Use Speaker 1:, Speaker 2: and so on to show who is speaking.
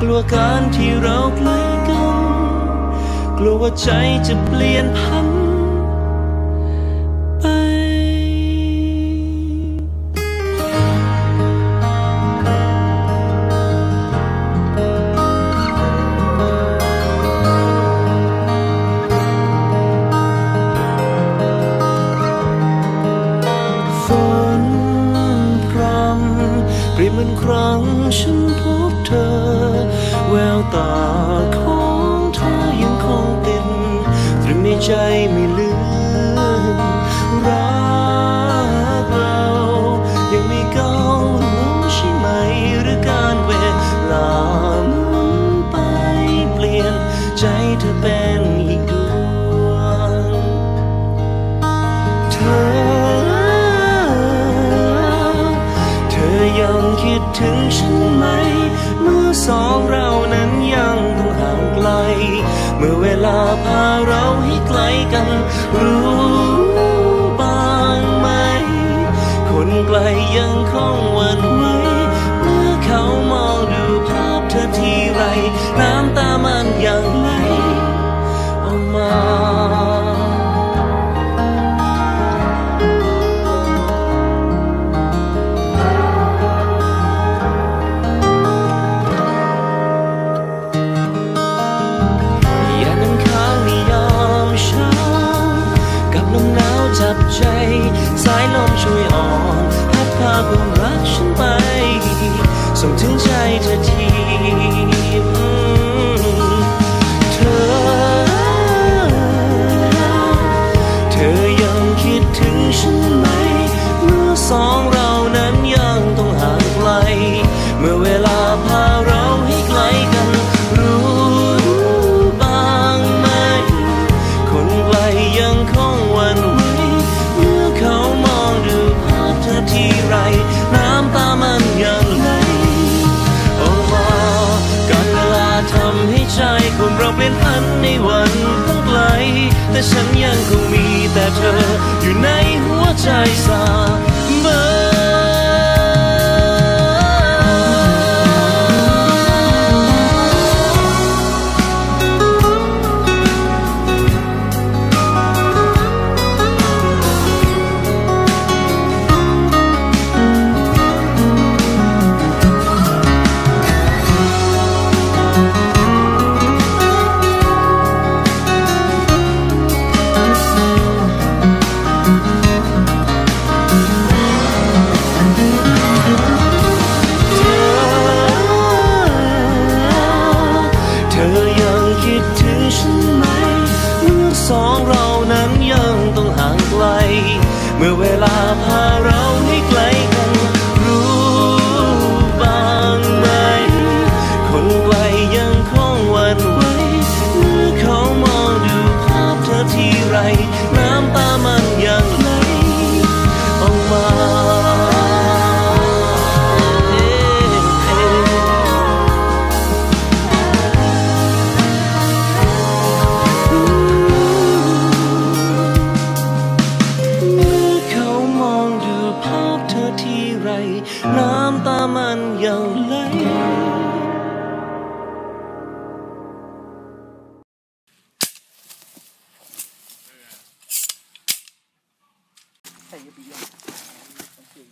Speaker 1: กลัวการที่เราใกล้กัน กลัวว่าใจจะเปลี่ยนพันไปฝนพรำเปรียบเหมือนครั้งฉันพบ ววตาของเธอยังคงติดตรึงในใจไม่ลืมรักเรา ยังไม่ก้าวลงใช่ไหมหรือการเวลาหมุนไปเปลี่ยนใจเธอเป็นอีกดวงเธอ เธอยังคิดถึงฉันไหมเมื่อสองเรา นั้นยังต้องห่างไกล เมื่อเวลาพาเราให้ไกลกันรู้ จเธอทีเธอ เธอยังคิดถึงฉันไหม เมื่อสองเรานั้นยังต้องห่างไกล เมื่อเวลาพาเราให้ไกลกัน รู้บ้างไหม คนไกลยังคงหวันไหวเมื่อเขามองดูภาพเธอทีไร น้ำตามัน ใจคนเราเปลี่ยนพันในวันต้องไกล แต่ฉันยังคงมีแต่เธออยู่ในหัวใจเสม เมื่อเ ขาด